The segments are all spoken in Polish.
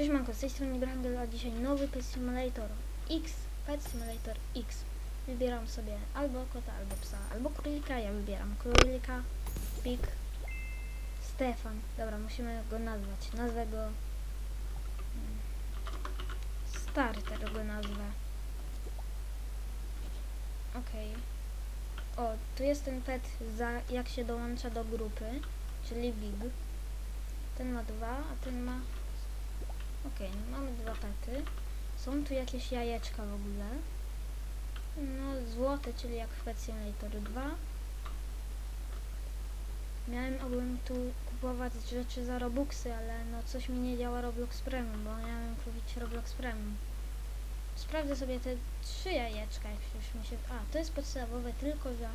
Cześć Manko, z tej strony Brangel, a dzisiaj nowy Pet Simulator X, Pet Simulator X. Wybieram sobie albo kota, albo psa, albo królika, ja wybieram królika, Pik, Stefan. Dobra, musimy go nazwać. Nazwę go... mm, Starter go nazwę. Okej. O, tu jest ten pet, za, jak się dołącza do grupy, czyli Big. Ten ma dwa, a ten ma Okej, no mamy dwa pety. Są tu jakieś jajeczka w ogóle. No, złote, czyli jak w Pet Simulator 2. Miałem ogólnie tu kupować rzeczy za Robuxy, ale no coś mi nie działa Roblox Premium, bo miałem kupić Roblox Premium. Sprawdzę sobie te trzy jajeczka, jak już mi się... A, to jest podstawowe tylko za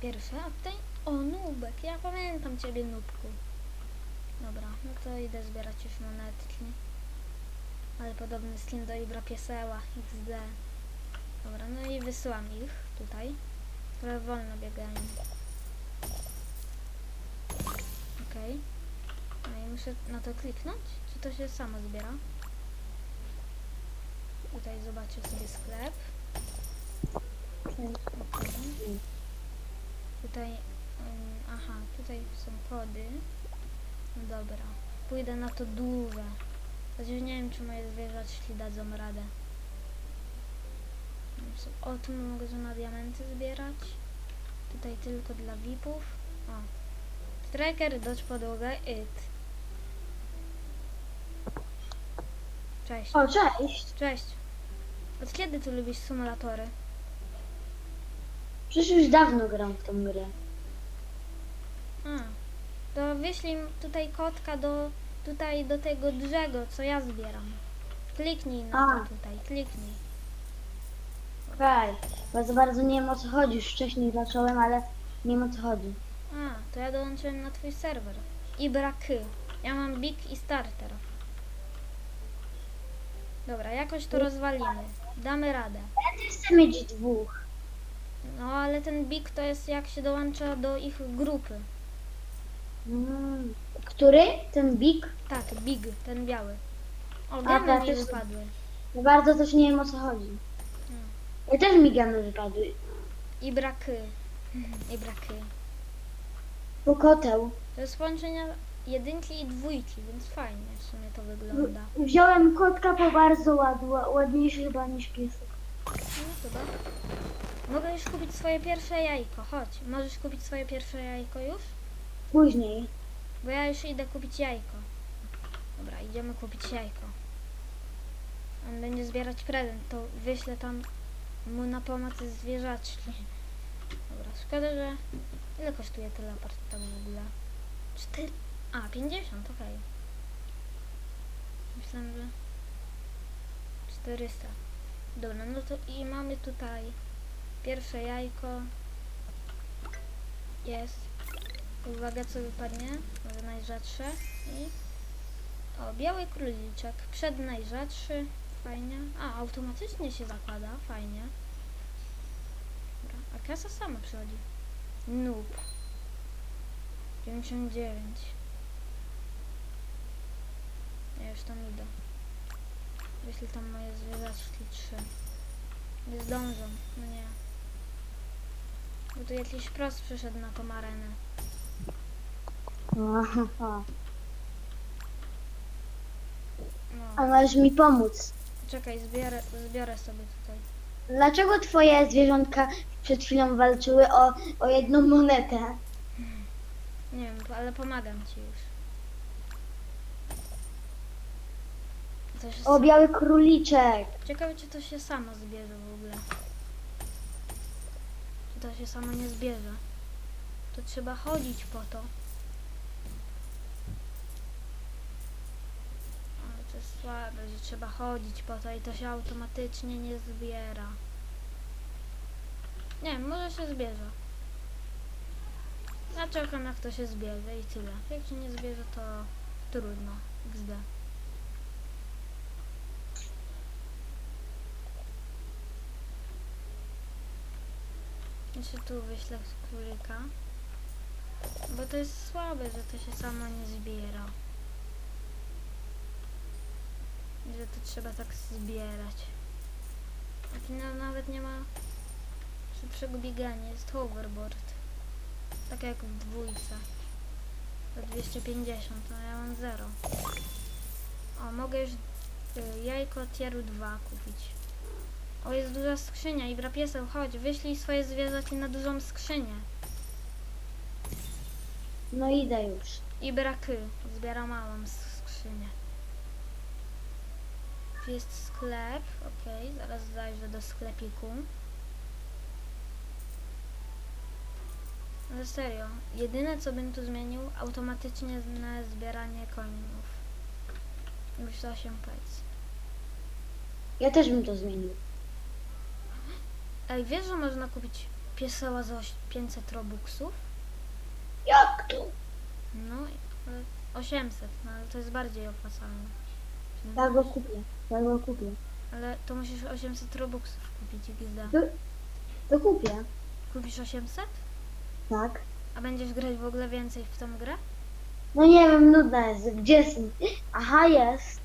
pierwsze, a tutaj... O, Nubek, ja pamiętam ciebie, Nubku. Dobra, no to idę zbierać już monetki. Ale podobny skin do Ibra Pieseła, XD. Dobra, no i wysyłam ich tutaj. Trochę wolno biegają. Okej. No i muszę na to kliknąć? Czy to się samo zbiera? Tutaj zobaczę sobie sklep. Tutaj, ym, aha, tutaj są kody. No dobra, pójdę na to duże. Chociaż nie wiem, czy moje zwierzaczki dadzą radę. O, tu mogę na diamenty zbierać. Tutaj tylko dla VIP-ów. O. Striker, dodge podłogę, it. Cześć. O, cześć. Cześć. Od kiedy tu lubisz symulatory? Przecież już dawno gram w tą grę. A, to wyślij tutaj kotka do, tutaj do tego dużego, co ja zbieram. Kliknij na A. to tutaj, kliknij. Okej, bo za bardzo nie wiem o co chodzi. Już wcześniej zacząłem, ale nie wiem o co chodzi. A, to ja dołączyłem na twój serwer. I braky. Ja mam big i starter. Dobra, jakoś to rozwalimy. Damy radę. Ja też chcę mieć dwóch. No ale ten big to jest jak się dołącza do ich grupy. Mm. Który? Ten big? Tak, big, ten biały. O, A, gemy tak, mi też- wypadły. Za bardzo też nie wiem o co chodzi. Hmm. Ja też mi gamy wypadły. I braky. I braky. Po koteł. To jest połączenie jedynki i dwójki, więc fajnie w sumie to wygląda. Wziąłem kotka, bo bardzo ładny, ładniejszy chyba niż piesek. No chyba. Mogę już kupić swoje pierwsze jajko, chodź. Możesz kupić swoje pierwsze jajko już? Później. Bo ja już idę kupić jajko. Dobra, idziemy kupić jajko. On będzie zbierać prezent, to wyślę tam mu na pomoc zwierzaczki. Dobra, szkoda, że... Ile kosztuje teleport tam w ogóle? 4... A, 50, okej. Myślałem, że... 400. Dobra, no to i mamy tutaj pierwsze jajko. Jest. Uwaga, co wypadnie. Może najrzadsze. I... O, biały króliczek. Przed najrzadszy. Fajnie. A, automatycznie się zakłada. Fajnie. Dobra. A kasa sama przychodzi. Noob. 99. Ja już tam idę. Jeśli tam moje zwierzaczki trzy. Nie zdążą. No nie. Bo tu jakiś prost przyszedł na tą arenę. A No. możesz mi pomóc. Czekaj, zbiorę, zbiorę sobie tutaj. Dlaczego twoje zwierzątka przed chwilą walczyły o, o jedną monetę? Nie wiem, ale pomagam ci już. To się O, biały króliczek. Ciekawe, czy to się samo zbierze w ogóle. Czy to się samo nie zbierze. To trzeba chodzić po to. Ale to jest słabe, że trzeba chodzić po to i to się automatycznie nie zbiera. Nie może się zbierze. Ja czekam to się zbierze i tyle. Jak się nie zbierze, to trudno. XD. Jeszcze tu wyślę królika. Bo to jest słabe, że to się samo nie zbiera. Że to trzeba tak zbierać. Taki na, nawet nie ma szybszego biegania, jest hoverboard. Tak jak w dwójce. To 250, a ja mam 0. O, mogę już y, jajko tieru 2 kupić. O, jest duża skrzynia i brapieseł, chodź, wyślij swoje zwierzaki na dużą skrzynię. No idę już. I braky. Zbiera małą skrzynię. Tu jest sklep. Okej, zaraz zajrzę do sklepiku. Ale serio, jedyne co bym tu zmienił, automatycznie na zbieranie coinów. Już 8 pec. Ja też bym to zmienił. Ej, wiesz, że można kupić pieseła za oś- 500 robuxów? Jak to? No, i- ale 800, no ale to jest bardziej opłacalne. Ja go kupię. Ja go kupię. Ale to musisz 800 robuxów kupić XD. To kupię. Kupisz 800? Tak. A będziesz grać w ogóle więcej w tą grę? No nie wiem, nudna jest. Gdzie jest? Aha, jest.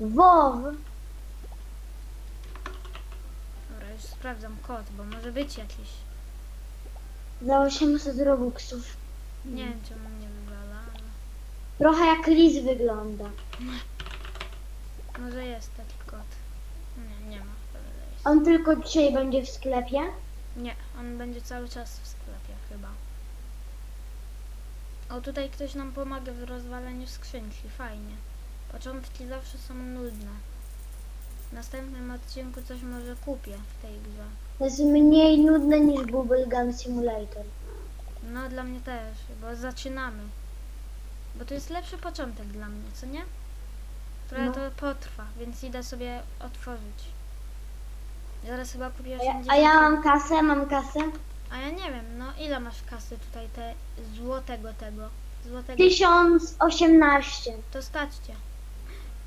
WoW. Dobra, już sprawdzam kod, bo może być jakiś. Za 800 robuxów. Nie wiem, czemu mnie wywala, ale Trochę jak Liz wygląda. Może jest taki kod. Nie, nie ma. jest. On tylko dzisiaj będzie w sklepie. Nie, on będzie cały czas w sklepie chyba. O, tutaj ktoś nam pomaga w rozwaleniu skrzynki, fajnie. Początki zawsze są nudne. W następnym odcinku coś może kupię w tej grze. To jest mniej nudne niż Bubblegum Simulator. No, dla mnie też, bo zaczynamy. Bo to jest lepszy początek dla mnie, co nie? Trochę No. to potrwa, więc idę sobie otworzyć. Zaraz chyba kupię A ja, 80. a ja mam kasę, mam kasę. A ja nie wiem, no ile masz kasy tutaj te złotego tego? Złotego. 1018. To staćcie.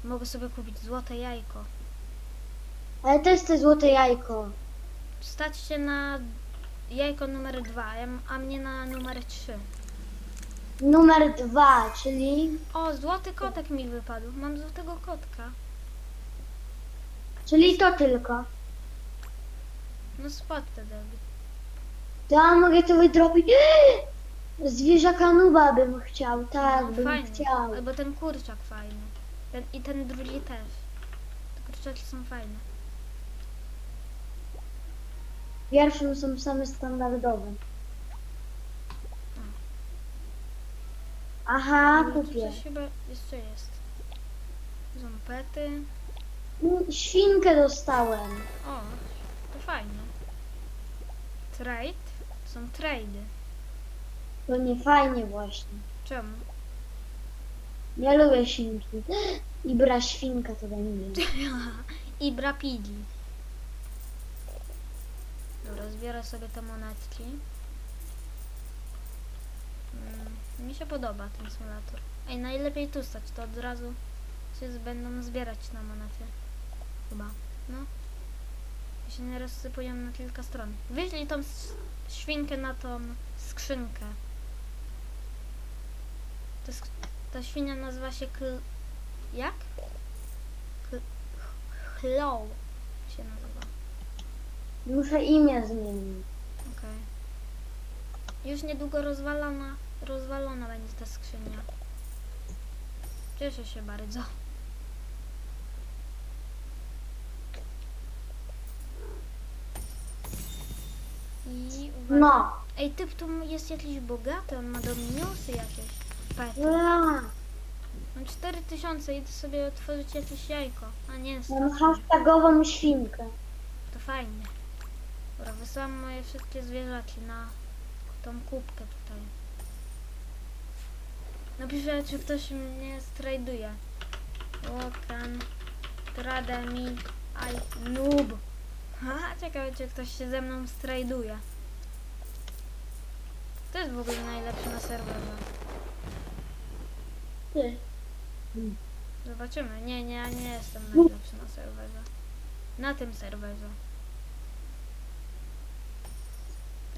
Mogę sobie kupić złote jajko. Ale to jest to złote jajko. Staćcie na jajko numer dwa, a ja m- a mnie na numer 3. Numer dwa, czyli, O, złoty kotek mi wypadł. Mam złotego kotka. czyli to tylko. No spot drogi. To ja mogę to wydrobić. Zwierzaka nuba bym chciał, tak, bym fajnie. chciał. Albo ten kurczak fajny. Ten, I ten drugi też. Te kurczaki są fajne. Pierwszym są same standardowe. Aha, tu kupię. coś chyba jeszcze jest. Są pety. Mm, Świnkę dostałem. O, to fajne. Trade? To są trady. To nie fajnie właśnie. Czemu? Nie lubię świnki. I bra świnka to będzie. I brapidi. Dobra, zbiorę sobie te monetki. Mm, mi się podoba ten symulator. Ej, najlepiej tu stać, to od razu się będą zbierać na monety. Chyba, no. I się nie rozsypują na kilka stron. Wyślij tą świnkę na tą skrzynkę. To sk- ta świnia nazywa się kl... Jak? Kl... Chloe się nazywa. Muszę imię zmienić. Okej. Już niedługo rozwalona, rozwalona będzie ta skrzynia. Cieszę się bardzo. I uwaga. No. Ej, typ tu jest jakiś bogaty, on ma dominiusy jakieś. Pety. A, Mam 4000 idę sobie otworzyć jakieś jajko. A nie, Mam stop. hashtagową świnkę. To fajnie. Dobra, wysyłam moje wszystkie zwierzaki na tą kubkę tutaj. Napiszę, czy ktoś mnie strajduje. Łokan, trade mi, I noob. Haha, ciekawe, czy ktoś się ze mną strajduje. To jest w ogóle najlepszy na serwerze. Ty. Zobaczymy. Nie, nie, ja nie jestem najlepszy na serwerze. Na tym serwerze.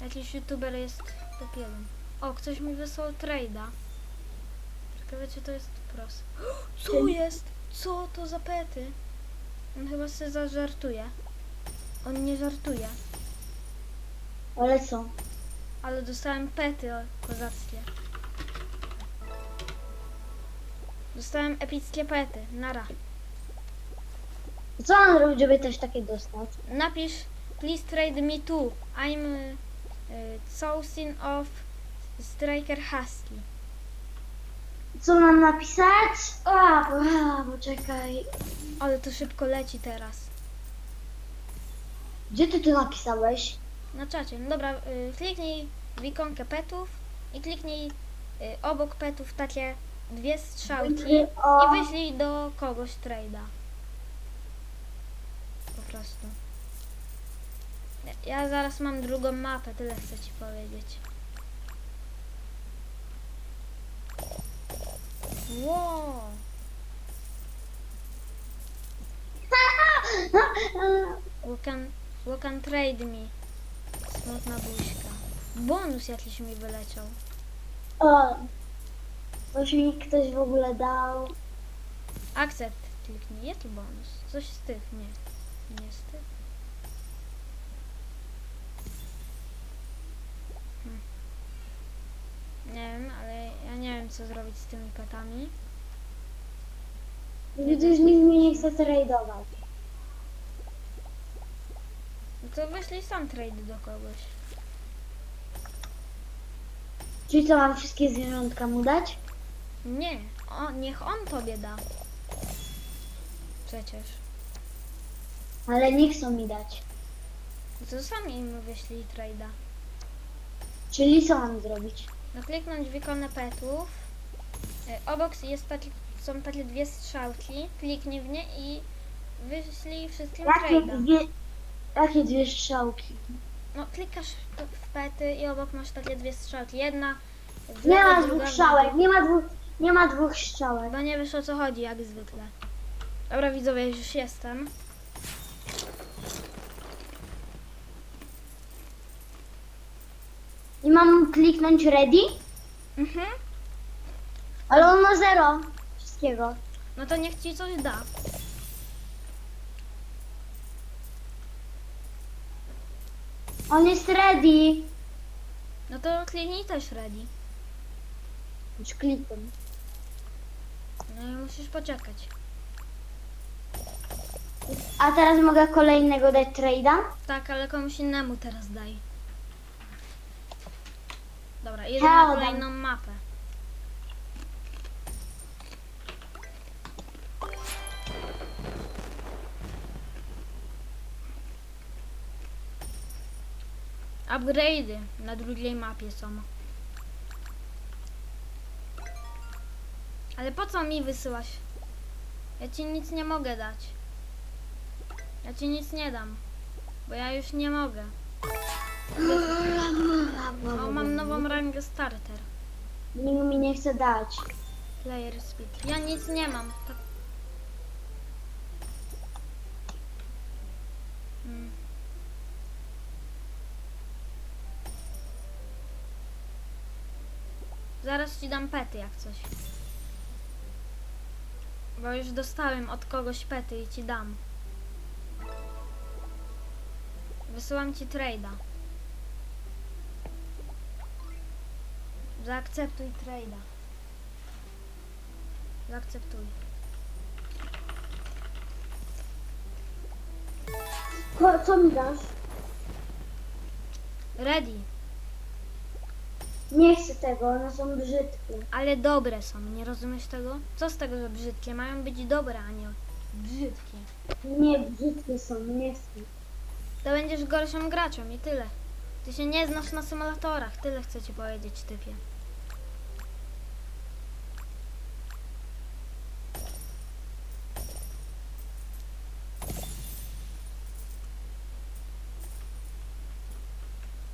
Jakiś youtuber jest top 1. O, ktoś mi wysłał trade'a. Czy to jest pros. Co jest? Co to za pety? On chyba sobie zażartuje. On nie żartuje. Ale co? Ale dostałem pety o kozackie. Dostałem epickie pety. Nara. Co mam robić, żeby też takie dostać? Napisz please trade me too. I'm y, y, sourcing of Striker Husky. Co mam napisać? A, a, poczekaj. Ale to szybko leci teraz. Gdzie ty to napisałeś? Na czacie. No dobra, y, kliknij w ikonkę petów i kliknij y, obok petów takie dwie strzałki O. i wyślij do kogoś trade'a. Po prostu. Ja zaraz mam drugą mapę, tyle chcę ci powiedzieć. Wow. You can, you can trade me. Smutna buźka. Bonus jakiś mi wyleciał. O, coś mi ktoś w ogóle dał. Akcept kliknij. Jaki bonus? Coś z tych, nie. Nie z tych. Hmm. Nie wiem, ale ja nie wiem co zrobić z tymi petami. Widzę, że nikt mnie nie chce tradeować. No to wyślij sam trade do kogoś. Czyli co, mam wszystkie zwierzątka mu dać? Nie, o, niech on tobie da. Przecież. Ale nie chcą mi dać. No to sam im wyślij trade'a. Czyli co mam zrobić? No kliknąć w ikonę petów. Y, Obok jest są takie dwie strzałki. Kliknij w nie i wyślij wszystkim Jakie trade'a. dwie, jakie dwie strzałki? No klikasz w pety i obok masz takie dwie strzałki. Jedna w Nie lewo, ma druga dwóch w strzałek, nie ma dwóch, nie ma dwóch strzałek. Chyba nie wiesz o co chodzi, jak zwykle. Dobra widzowie, już jestem. I mam kliknąć ready? Mhm. Ale on ma zero wszystkiego. No to niech ci coś da. On jest ready. No to kliknij też ready. Już klikłem. No i musisz poczekać. A teraz mogę kolejnego dać trade'a? Tak, ale komuś innemu teraz daj. Dobra, jedę na Hełdam. kolejną mapę. Upgrade'y na drugiej mapie są. Ale po co mi wysyłasz? Ja ci nic nie mogę dać. Ja ci nic nie dam. Bo ja już nie mogę. O, mam nową rangę starter. Nikt mi nie chce dać. Player speed. Ja nic nie mam. Tak. Mm. Zaraz ci dam pety jak coś. Bo już dostałem od kogoś pety i ci dam. Wysyłam ci trade'a. Zaakceptuj trade'a. Zaakceptuj. Ko, co mi dasz? Ready. Nie chcę tego, one są brzydkie. Ale dobre są, nie rozumiesz tego? Co z tego, że brzydkie? Mają być dobre, a nie brzydkie. Nie, brzydkie są, nie chcę. To będziesz gorszym graczem i tyle. Ty się nie znasz na symulatorach, tyle chcę ci powiedzieć, typie.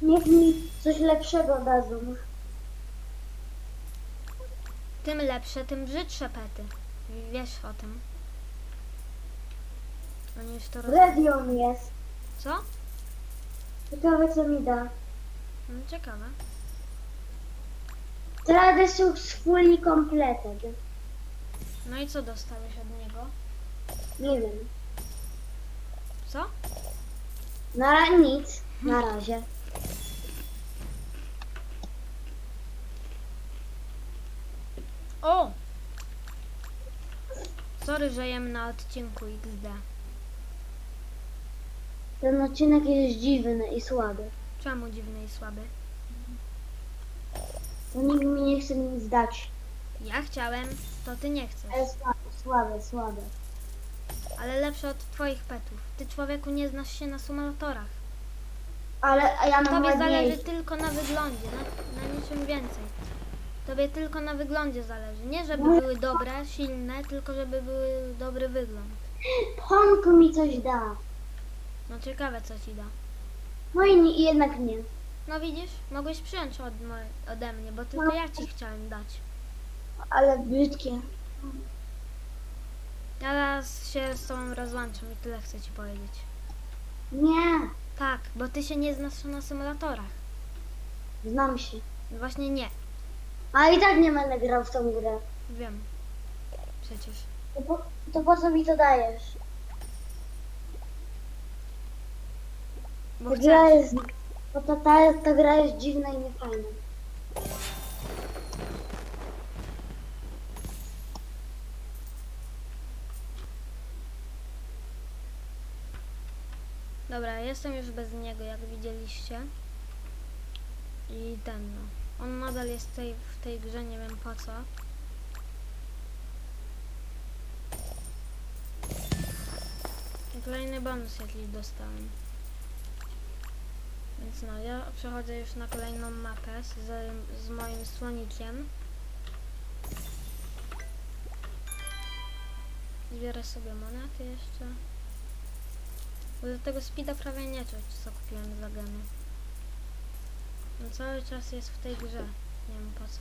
Niech mi coś lepszego dadzą. Tym lepsze, tym brzydsze pety. Wiesz o tym. Oni już to roz... Jest. Co? Ciekawe co mi da. No ciekawe. Jest już fully completed. No i co dostałeś od niego? Nie wiem. Co? Na ra- nic. Na razie. O! Sorry, że jem na odcinku XD. Ten odcinek jest dziwny i słaby. Czemu dziwny i słaby? To nikt mi nie chce nic dać. Ja chciałem, to ty nie chcesz. Ale słabe, słabe, słabe. Ale lepsze od twoich petów. Ty człowieku nie znasz się na symulatorach. Ale a ja mam Tobie zależy tylko na wyglądzie, na, na niczym więcej. Tobie tylko na wyglądzie zależy. Nie żeby No. były dobre, silne, tylko żeby były dobry wygląd. Ponku mi coś da. No ciekawe co ci da. No i nie, jednak nie. No widzisz, mogłeś przyjąć od, mo- ode mnie, bo tylko ja ci chciałem dać. Ale brzydkie. Teraz się z tobą rozłączam i tyle chcę ci powiedzieć. Nie. Tak, bo ty się nie znasz na symulatorach. Znam się. Właśnie nie, A i tak nie będę grał w tą grę. wiem. Przecież. To po, to po co mi to dajesz? Bo Ta gra chcesz. jest... Bo ta, ta, ta gra jest dziwna i niefajna. Dobra, jestem już bez niego, jak widzieliście. I ten no. On nadal jest tej, w tej grze, nie wiem po co. I Kolejny bonus jakiś dostałem. Więc no, ja przechodzę już na kolejną mapę z, z moim słonikiem. Zbiorę sobie monety jeszcze. Bo do tego speeda prawie nie czuć, co kupiłem za gemy. On cały czas jest w tej grze. Nie wiem po co.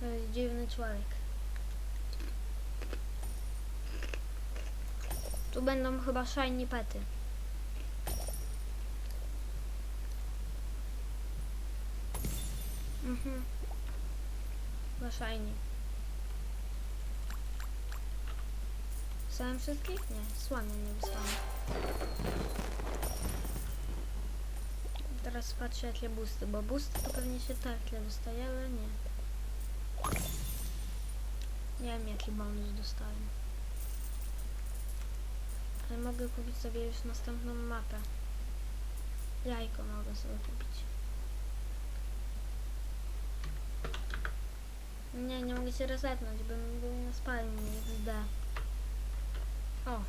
To jest dziwny człowiek. Tu będą chyba shiny pety. Mhm. Chyba shiny. Wysłałem wszystkich? Nie, słania nie wysłałem. Teraz patrzę jakie boosty, bo boosty to pewnie się tak dostaje, ale nie. Nie wiem jaki bonus dostałem. Ale mogę kupić sobie już następną mapę. Jajko mogę sobie kupić. Nie, nie mogę się resetnąć, bym był na spalni XD. O.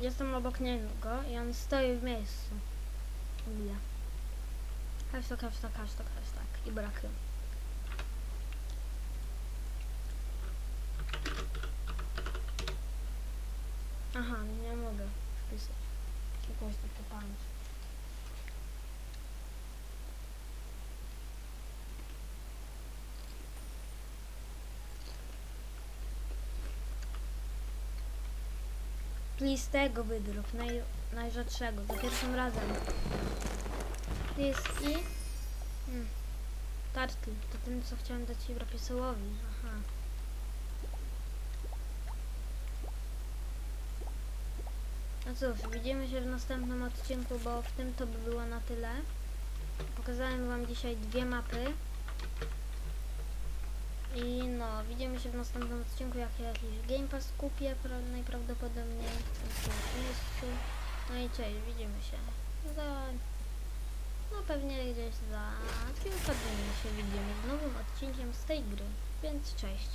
Jestem obok niego i on stoi w miejscu. Chwilę. Hashtag, hashtag, hashtag, hashtag. I brakuje. Aha, nie mogę wpisać. Jakąś taką pamięć. Please tego wydruk, naj, najrzadszego, za pierwszym razem. Jest i... Hmm. To ten co chciałem dać Europiesołowi, aha. No cóż, widzimy się w następnym odcinku, bo w tym to by było na tyle. Pokazałem wam dzisiaj dwie mapy. I no, widzimy się w następnym odcinku, jak ja jakiś Game Pass kupię, pra- najprawdopodobniej w jakimś miejscu. No i cześć, widzimy się. Za... No pewnie gdzieś za kilka dni się widzimy z nowym odcinkiem z tej gry, więc cześć.